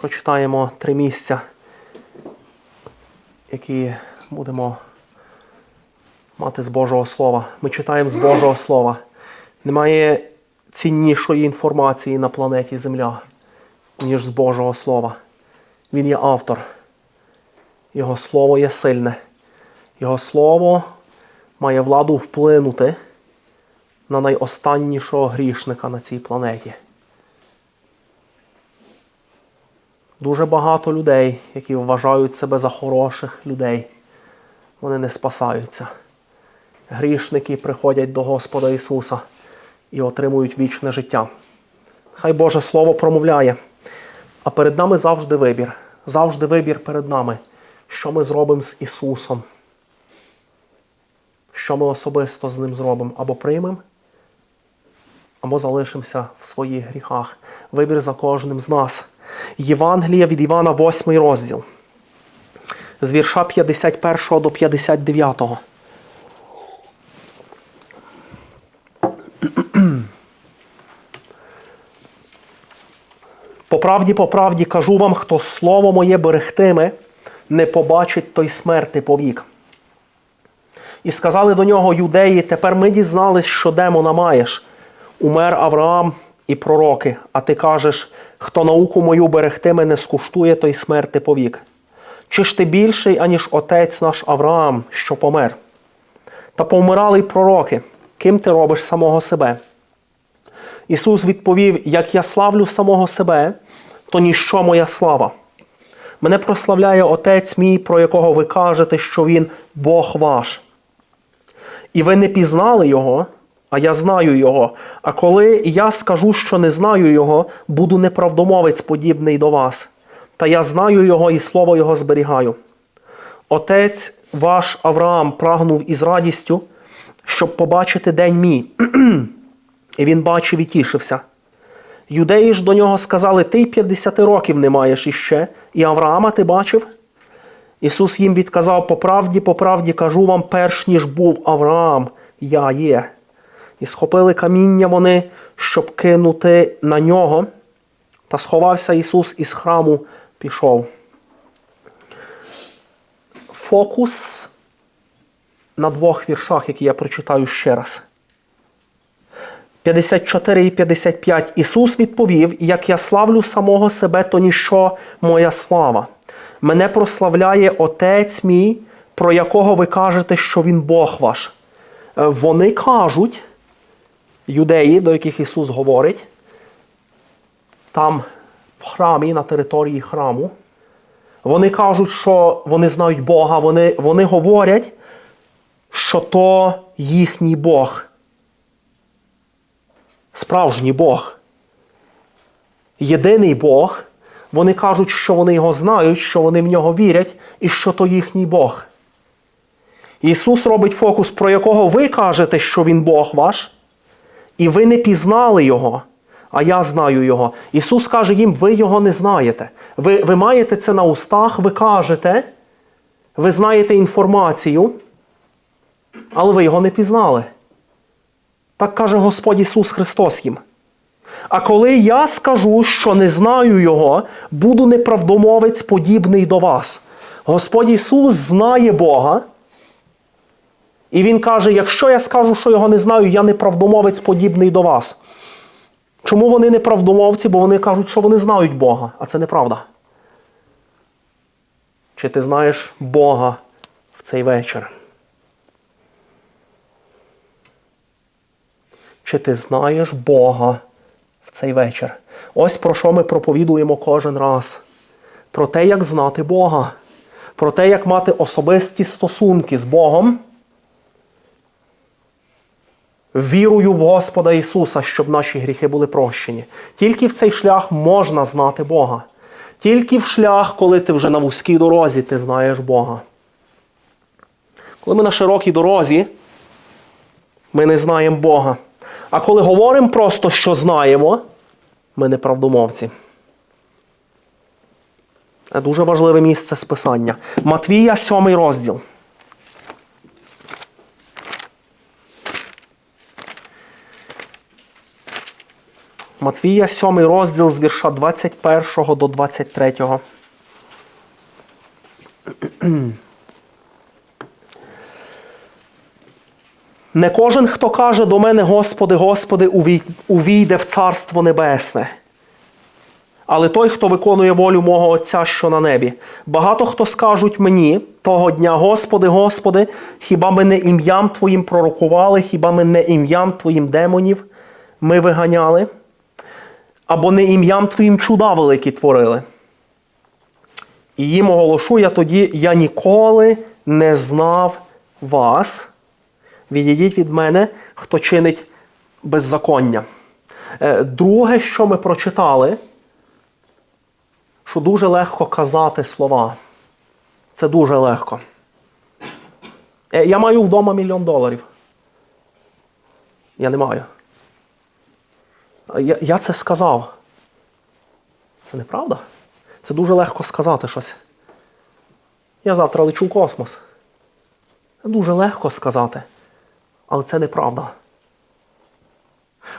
прочитаємо три місця, які будемо мати з Божого Слова. Ми читаємо з Божого Слова. Немає ціннішої інформації на планеті Земля, ніж з Божого Слова. Він є автор. Його слово є сильне. Його слово має владу вплинути на найостаннішого грішника на цій планеті. Дуже багато людей, які вважають себе за хороших людей, вони не спасаються. Грішники приходять до Господа Ісуса і отримують вічне життя. Хай Боже Слово промовляє. А перед нами завжди вибір. Завжди вибір перед нами, що ми зробимо з Ісусом. Що ми особисто з Ним зробимо або приймемо, або залишимося в своїх гріхах. Вибір за кожним з нас. Євангелія від Івана, 8 розділ. З вірша 51 до 59. По правді, по правді кажу вам, хто слово моє берегтиме, не побачить той смерти повік. І сказали до нього юдеї, тепер ми дізнались, що демона маєш. Умер Авраам і пророки, а ти кажеш, хто науку мою берегтиме, не скуштує, той смерти повік. Чи ж ти більший, аніж отець наш Авраам, що помер? Та повмирали й пророки, ким ти робиш самого себе? Ісус відповів: Як я славлю самого себе, то ніщо моя слава. Мене прославляє Отець мій, про якого ви кажете, що Він Бог ваш. І ви не пізнали Його, а я знаю Його. А коли я скажу, що не знаю Його, буду неправдомовець подібний до вас. Та я знаю Його і слово Його зберігаю. Отець ваш Авраам прагнув із радістю, щоб побачити день мій. І він бачив і тішився. Юдеї ж до нього сказали: Ти 50 років не маєш іще, і Авраама ти бачив? Ісус їм відказав: по правді, по правді кажу вам, перш ніж був Авраам, я є. І схопили каміння вони, щоб кинути на нього. Та сховався Ісус із храму, пішов. Фокус на двох віршах, які я прочитаю ще раз. 54 і 55. Ісус відповів: Як я славлю самого себе, то ніщо моя слава. Мене прославляє Отець мій, про якого ви кажете, що Він Бог ваш. Е, Вони кажуть, юдеї, до яких Ісус говорить, там в храмі, на території храму, вони кажуть, що вони знають Бога, вони, вони говорять, що то їхній Бог справжній Бог. Єдиний Бог, вони кажуть, що вони його знають, що вони в нього вірять і що то їхній Бог. Ісус робить фокус, про якого ви кажете, що Він Бог ваш, і ви не пізнали Його, а я знаю Його. Ісус каже їм, ви Його не знаєте. Ви, ви маєте це на устах, ви кажете, ви знаєте інформацію, але ви його не пізнали. Так каже Господь Ісус Христос їм. А коли я скажу, що не знаю Його, буду неправдомовець подібний до вас. Господь Ісус знає Бога. І Він каже: якщо я скажу, що його не знаю, я неправдомовець подібний до вас. Чому вони неправдомовці? Бо вони кажуть, що вони знають Бога, а це неправда. Чи ти знаєш Бога в цей вечір? Чи ти знаєш Бога в цей вечір? Ось про що ми проповідуємо кожен раз. Про те, як знати Бога, про те, як мати особисті стосунки з Богом, вірою в Господа Ісуса, щоб наші гріхи були прощені. Тільки в цей шлях можна знати Бога. Тільки в шлях, коли ти вже на вузькій дорозі, ти знаєш Бога. Коли ми на широкій дорозі, ми не знаємо Бога. А коли говоримо просто, що знаємо, ми не правдомовці. Це дуже важливе місце списання. Матвія, 7 розділ. Матвія, 7 розділ з вірша 21 до 23. Не кожен, хто каже до мене, Господи, Господи, увійде в Царство Небесне. Але той, хто виконує волю мого Отця, що на небі. Багато хто скажуть мені того дня, Господи, Господи, хіба ми не ім'ям Твоїм пророкували, хіба ми не ім'ям Твоїм демонів ми виганяли, або не ім'ям Твоїм чуда великі творили. І їм оголошу я тоді, я ніколи не знав вас. Відійдіть від мене, хто чинить беззаконня. Е, Друге, що ми прочитали, що дуже легко казати слова. Це дуже легко. Е, Я маю вдома мільйон доларів. Я не маю. Я, я це сказав. Це неправда? Це дуже легко сказати щось. Я завтра лечу в космос. Дуже легко сказати. Але це неправда.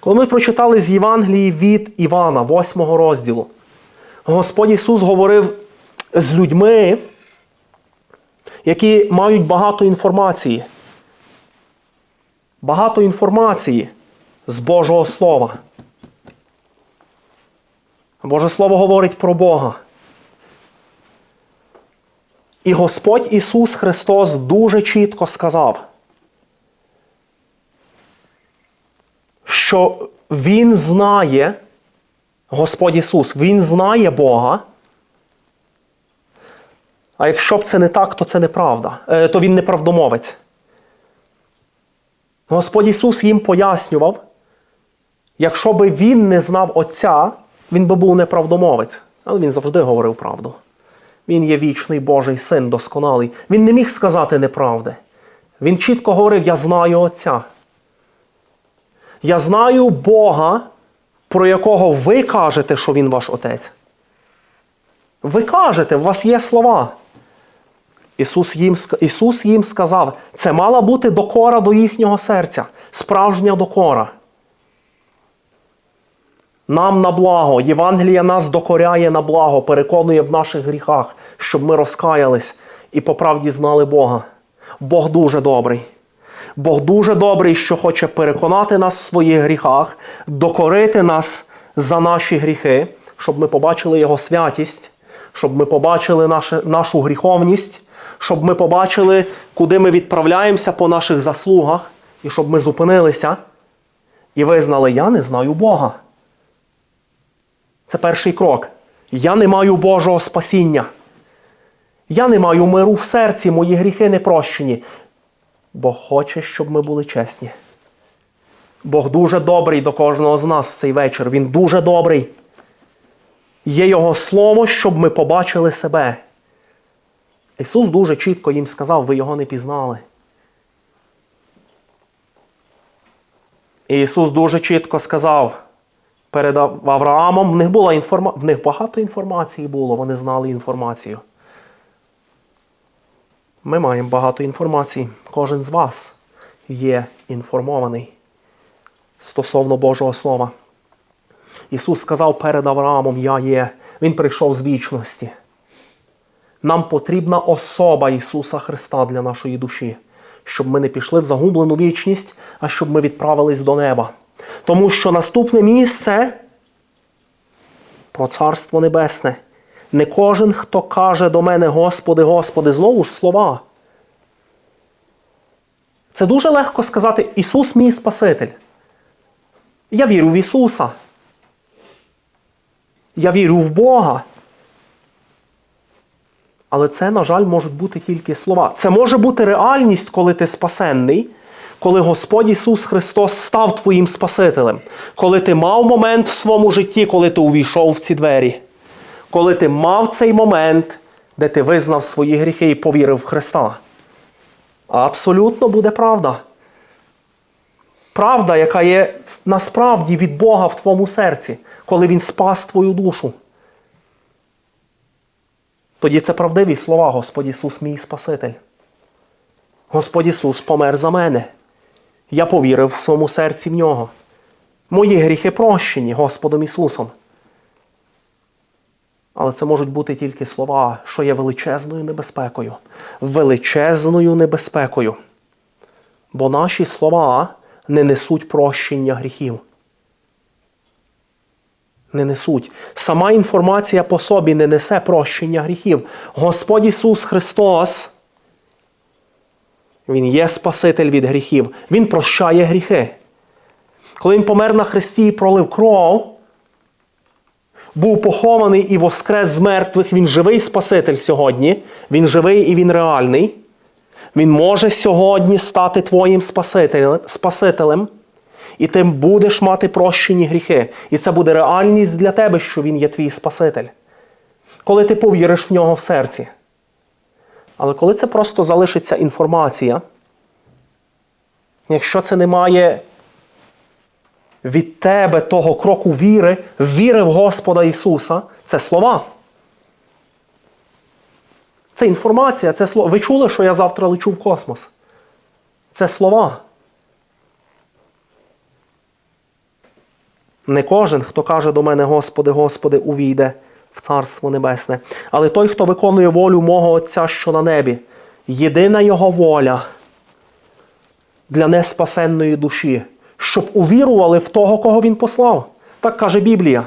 Коли ми прочитали з Євангелії від Івана, 8 розділу, Господь Ісус говорив з людьми, які мають багато інформації. Багато інформації з Божого Слова. Боже Слово говорить про Бога. І Господь Ісус Христос дуже чітко сказав, що Він знає, Господь Ісус, Він знає Бога. А якщо б це не так, то це неправда. Е, То Він неправдомовець. Господь Ісус їм пояснював, якщо би Він не знав Отця, Він би був неправдомовець. Але Він завжди говорив правду. Він є вічний Божий син, досконалий. Він не міг сказати неправди. Він чітко говорив: Я знаю Отця. Я знаю Бога, про якого ви кажете, що Він ваш Отець. Ви кажете, у вас є слова. Ісус їм, Ісус їм сказав, це мала бути докора до їхнього серця, справжня докора. Нам на благо, Євангелія нас докоряє на благо, переконує в наших гріхах, щоб ми розкаялись і по правді знали Бога. Бог дуже добрий. Бог дуже добрий, що хоче переконати нас в своїх гріхах, докорити нас за наші гріхи, щоб ми побачили Його святість, щоб ми побачили наше, нашу гріховність, щоб ми побачили, куди ми відправляємося по наших заслугах, і щоб ми зупинилися і визнали, я не знаю Бога. Це перший крок. Я не маю Божого спасіння. Я не маю миру в серці, мої гріхи не прощені. Бог хоче, щоб ми були чесні. Бог дуже добрий до кожного з нас в цей вечір. Він дуже добрий. Є Його слово, щоб ми побачили себе. Ісус дуже чітко їм сказав, ви його не пізнали. І Ісус дуже чітко сказав перед Авраамом, в них, була інформа... в них багато інформації було, вони знали інформацію. Ми маємо багато інформації. Кожен з вас є інформований стосовно Божого Слова. Ісус сказав перед Авраамом, Я є. Він прийшов з вічності. Нам потрібна особа Ісуса Христа для нашої душі, щоб ми не пішли в загублену вічність, а щоб ми відправились до неба. Тому що наступне місце про Царство Небесне. Не кожен, хто каже до мене, Господи, Господи, знову ж слова. Це дуже легко сказати, Ісус мій Спаситель. Я вірю в Ісуса. Я вірю в Бога. Але це, на жаль, можуть бути тільки слова. Це може бути реальність, коли ти спасенний, коли Господь Ісус Христос став твоїм Спасителем, коли ти мав момент в своєму житті, коли ти увійшов в ці двері, коли ти мав цей момент, де ти визнав свої гріхи і повірив в Христа. Абсолютно буде правда. Правда, яка є насправді від Бога в твоєму серці, коли Він спас твою душу. Тоді це правдиві слова, Господь Ісус, мій Спаситель. Господь Ісус помер за мене. Я повірив в своєму серці в нього. Мої гріхи прощені Господом Ісусом. Але це можуть бути тільки слова, що є величезною небезпекою. Величезною небезпекою. Бо наші слова не несуть прощення гріхів. Не несуть. Сама інформація по собі не несе прощення гріхів. Господь Ісус Христос, Він є Спаситель від гріхів. Він прощає гріхи. Коли Він помер на Христі і пролив кров, був похований і воскрес з мертвих, Він живий Спаситель сьогодні. Він живий і Він реальний. Він може сьогодні стати твоїм Спасителем, і ти будеш мати прощені гріхи. І це буде реальність для тебе, що Він є твій Спаситель. Коли ти повіриш в нього в серці. Але коли це просто залишиться інформація, якщо це не має від тебе того кроку віри, віри в Господа Ісуса, це слова. Це інформація, це слово. Ви чули, що я завтра лечу в космос? Це слова. Не кожен, хто каже до мене, Господи, Господи, увійде в Царство Небесне. Але той, хто виконує волю мого Отця, що на небі, єдина Його воля для неспасенної душі, щоб увірували в того, кого Він послав. Так каже Біблія.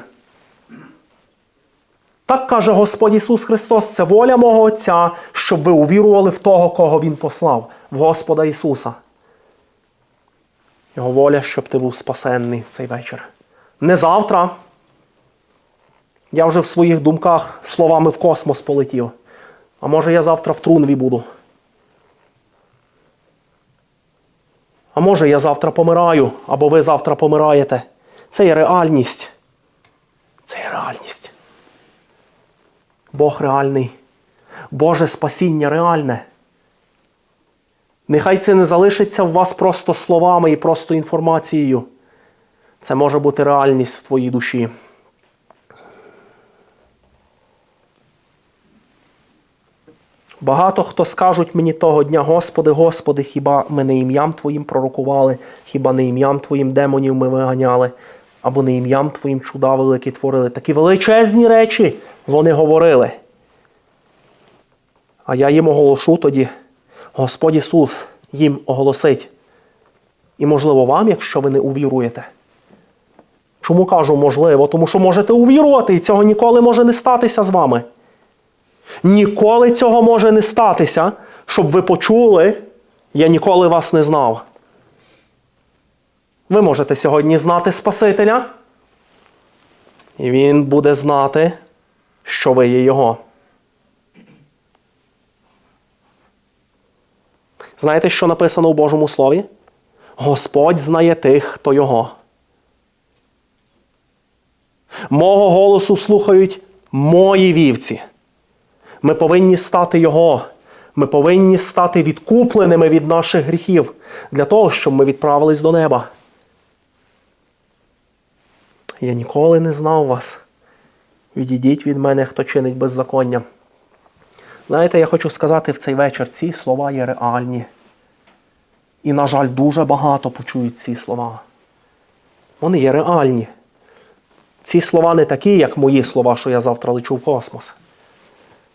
Так каже Господь Ісус Христос, це воля мого Отця, щоб ви увірували в того, кого Він послав, в Господа Ісуса. Його воля, щоб ти був спасенний цей вечір. Не завтра. Я вже в своїх думках словами в космос полетів. А може я завтра в трунві буду. А може я завтра помираю, або ви завтра помираєте. Це є реальність. Це є реальність. Бог реальний. Боже спасіння реальне. Нехай це не залишиться в вас просто словами і просто інформацією. Це може бути реальність в твоїй душі. Багато хто скажуть мені того дня, Господи, Господи, хіба ми не ім'ям Твоїм пророкували, хіба не ім'ям Твоїм демонів ми виганяли, або не ім'ям Твоїм чуда великі творили. Такі величезні речі вони говорили. А я їм оголошу тоді, Господь Ісус їм оголосить. І, можливо, вам, якщо ви не увіруєте. Чому кажу можливо? Тому що можете увірувати, і цього ніколи може не статися з вами. Ніколи цього може не статися, щоб ви почули, я ніколи вас не знав. Ви можете сьогодні знати Спасителя, і Він буде знати, що ви є Його. Знаєте, що написано у Божому Слові? Господь знає тих, хто Його. Мого голосу слухають мої вівці. Ми повинні стати Його. Ми повинні стати відкупленими від наших гріхів для того, щоб ми відправились до неба. Я ніколи не знав вас. Відійдіть від мене, хто чинить беззаконня. Знаєте, я хочу сказати в цей вечір, ці слова є реальні. І, на жаль, дуже багато почують ці слова. Вони є реальні. Ці слова не такі, як мої слова, що я завтра лечу в космос.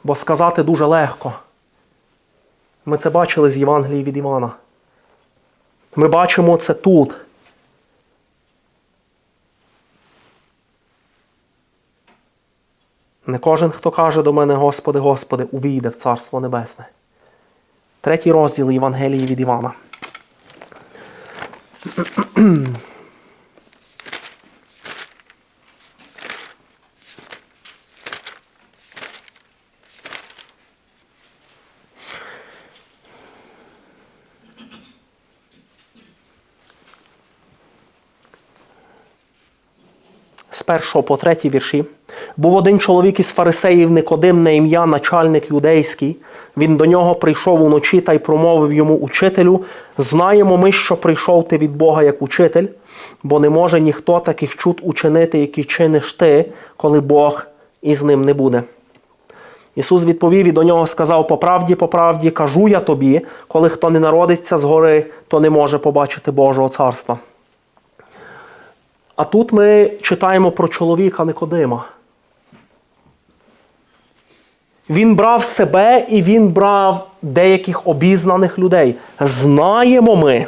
Бо сказати дуже легко. Ми це бачили з Євангелії від Івана. Ми бачимо це тут. Не кожен, хто каже до мене, Господи, Господи, увійде в Царство Небесне. Третій розділ Євангелії від Івана. З першого по третій вірші. Був один чоловік із фарисеїв Никодим на ім'я начальник юдейський. Він до нього прийшов уночі та й промовив йому учителю: Знаємо ми, що прийшов ти від Бога як учитель, бо не може ніхто таких чуд учинити, які чиниш ти, коли Бог із ним не буде. Ісус відповів і до нього сказав: По правді, по правді, кажу я тобі, коли хто не народиться згори, то не може побачити Божого царства. А тут ми читаємо про чоловіка Никодима. Він брав себе і він брав деяких обізнаних людей. Знаємо ми.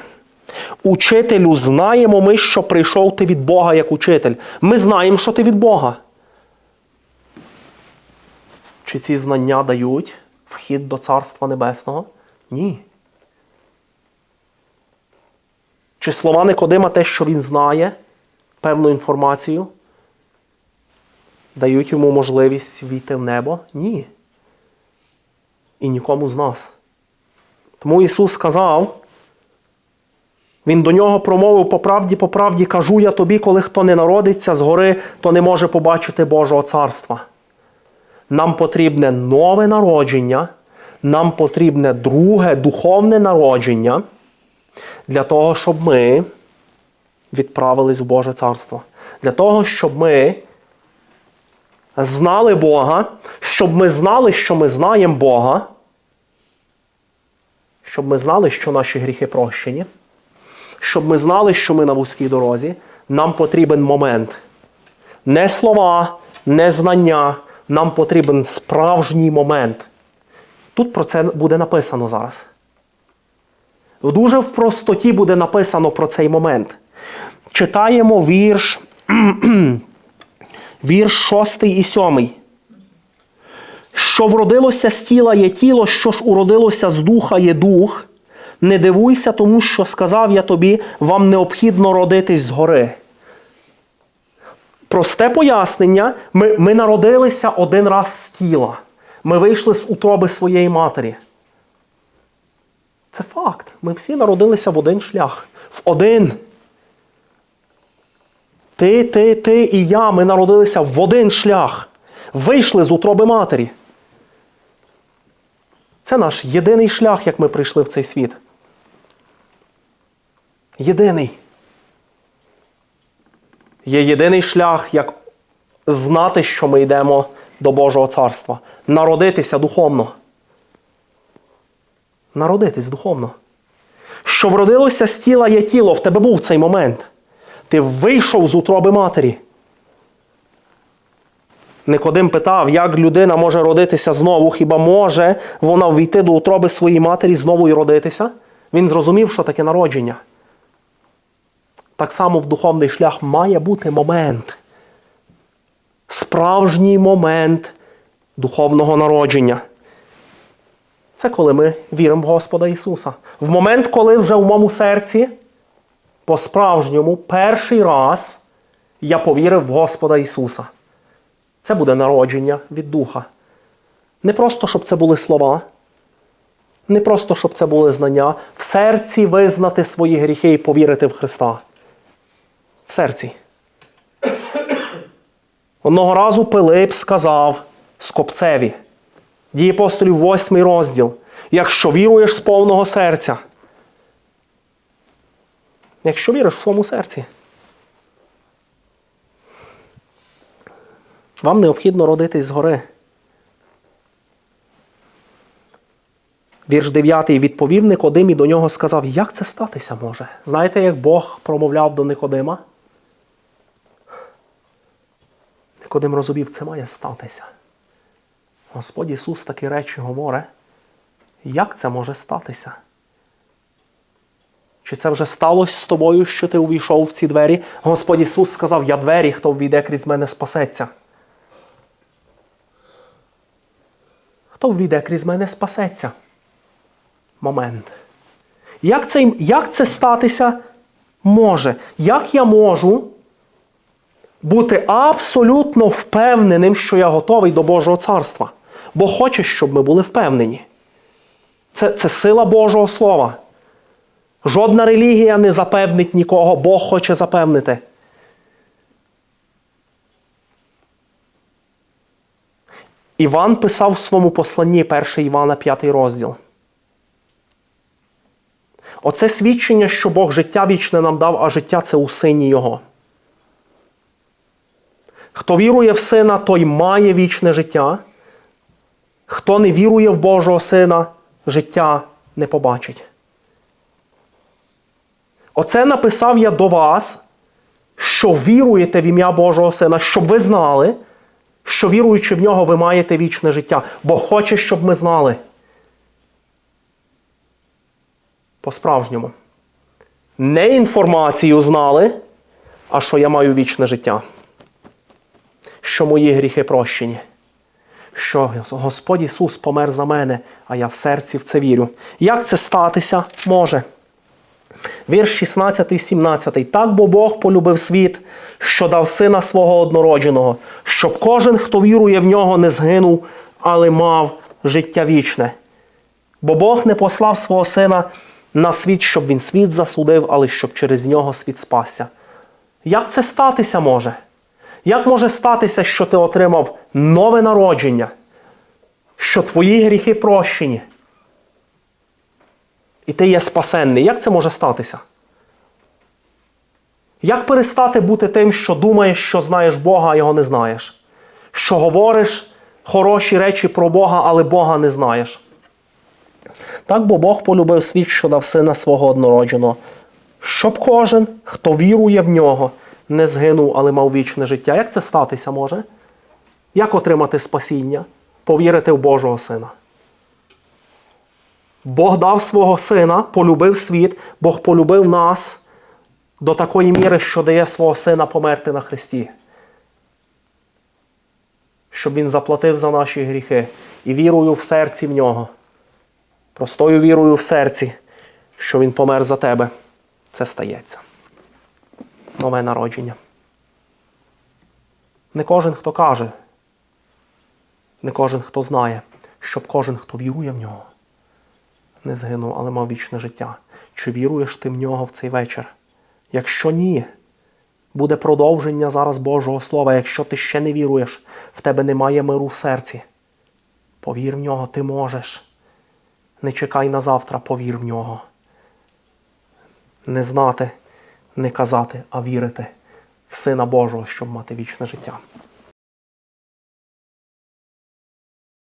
Учителю, знаємо ми, що прийшов ти від Бога як учитель. Ми знаємо, що ти від Бога. Чи ці знання дають вхід до Царства Небесного? Ні. Чи слова Никодима те, що він знає, певну інформацію, дають йому можливість війти в небо? Ні. І нікому з нас. Тому Ісус сказав, Він до нього промовив по правді, по правді кажу я тобі, коли хто не народиться згори, то не може побачити Божого царства. Нам потрібне нове народження, нам потрібне друге духовне народження для того, щоб ми відправились в Боже царство. Для того, щоб ми знали Бога, щоб ми знали, що ми знаємо Бога, щоб ми знали, що наші гріхи прощені, щоб ми знали, що ми на вузькій дорозі, нам потрібен момент. Не слова, не знання. Нам потрібен справжній момент. Тут про це буде написано зараз. Дуже в простоті буде написано про цей момент. Читаємо вірш, вірш 6 і 7. Що вродилося з тіла є тіло, що ж уродилося з духа є дух. Не дивуйся, тому що сказав я тобі, вам необхідно родитись згори. Просте пояснення, ми, ми народилися один раз з тіла. Ми вийшли з утроби своєї матері. Це факт. Ми всі народилися в один шлях. В один. Ти, ти, ти і я. Ми народилися в один шлях. Вийшли з утроби матері. Це наш єдиний шлях, як ми прийшли в цей світ. Єдиний. Є єдиний шлях, як знати, що ми йдемо до Божого царства. Народитися духовно. Народитись духовно. Що вродилося з тіла є тіло, в тебе був цей момент. Ти вийшов з утроби матері. Никодим питав, як людина може родитися знову, хіба може вона ввійти до утроби своєї матері знову і родитися? Він зрозумів, що таке народження. Так само в духовний шлях має бути момент. Справжній момент духовного народження. Це коли ми віримо в Господа Ісуса. В момент, коли вже в моєму серці, по-справжньому, перший раз я повірив в Господа Ісуса. Це буде народження від Духа. Не просто, щоб це були слова, не просто, щоб це були знання, в серці визнати свої гріхи і повірити в Христа. В серці. Одного разу Пилип сказав Скопцеві, дії апостолів 8 розділ, якщо віруєш з повного серця. Якщо віриш в своєму серці, вам необхідно родитись згори. Вірш 9 відповів Никодим і до нього сказав, як це статися може? Знаєте, як Бог промовляв до Никодима? Никодим розумів, це має статися. Господь Ісус такі речі говорить. Як це може статися? Чи це вже сталося з тобою, що ти увійшов в ці двері? Господь Ісус сказав, я двері, хто ввійде крізь мене, спасеться. Хто ввійде крізь мене, спасеться? Момент. Як це, як це статися може? Як я можу бути абсолютно впевненим, що я готовий до Божого царства? Бо хоче, щоб ми були впевнені. Це, Це сила Божого Слова. Жодна релігія не запевнить нікого, Бог хоче запевнити. Іван писав в своєму посланні 1 Івана 5 розділ. Оце свідчення, що Бог життя вічне нам дав, а життя це у сині Його. Хто вірує в сина, той має вічне життя. Хто не вірує в Божого Сина, життя не побачить. Оце написав я до вас, що віруєте в ім'я Божого Сина, щоб ви знали, що віруючи в нього, ви маєте вічне життя. Бог хоче, щоб ми знали. По-справжньому. Не інформацію знали, а що я маю вічне життя. Що мої гріхи прощені. Що Господь Ісус помер за мене, а я в серці в це вірю. Як це статися може? Вірш 16 17. Так бо Бог полюбив світ, що дав сина свого однородженого, щоб кожен, хто вірує в нього, не згинув, але мав життя вічне. Бо Бог не послав свого сина на світ, щоб він світ засудив, але щоб через нього світ спасся. Як це статися може? Як може статися, що ти отримав нове народження, що твої гріхи прощені? І ти є спасенний. Як це може статися? Як перестати бути тим, що думаєш, що знаєш Бога, а його не знаєш? Що говориш хороші речі про Бога, але Бога не знаєш? Так, бо Бог полюбив світ, що дав сина свого однородженого, щоб кожен, хто вірує в нього, не згинув, але мав вічне життя. Як це статися може? Як отримати спасіння? Повірити в Божого Сина. Бог дав свого сина, полюбив світ, Бог полюбив нас до такої міри, що дає свого сина померти на Христі. Щоб він заплатив за наші гріхи і вірою в серці в нього. Простою вірою в серці, що він помер за тебе. Це стається. Нове народження. Не кожен, хто каже, не кожен, хто знає, щоб кожен, хто вірує в нього не згинув, але мав вічне життя. Чи віруєш ти в нього в цей вечір? Якщо ні, буде продовження зараз Божого Слова. Якщо ти ще не віруєш, в тебе немає миру в серці. Повір в нього, ти можеш. Не чекай на завтра, повір в нього. Не знати, не казати, а вірити в Сина Божого, щоб мати вічне життя.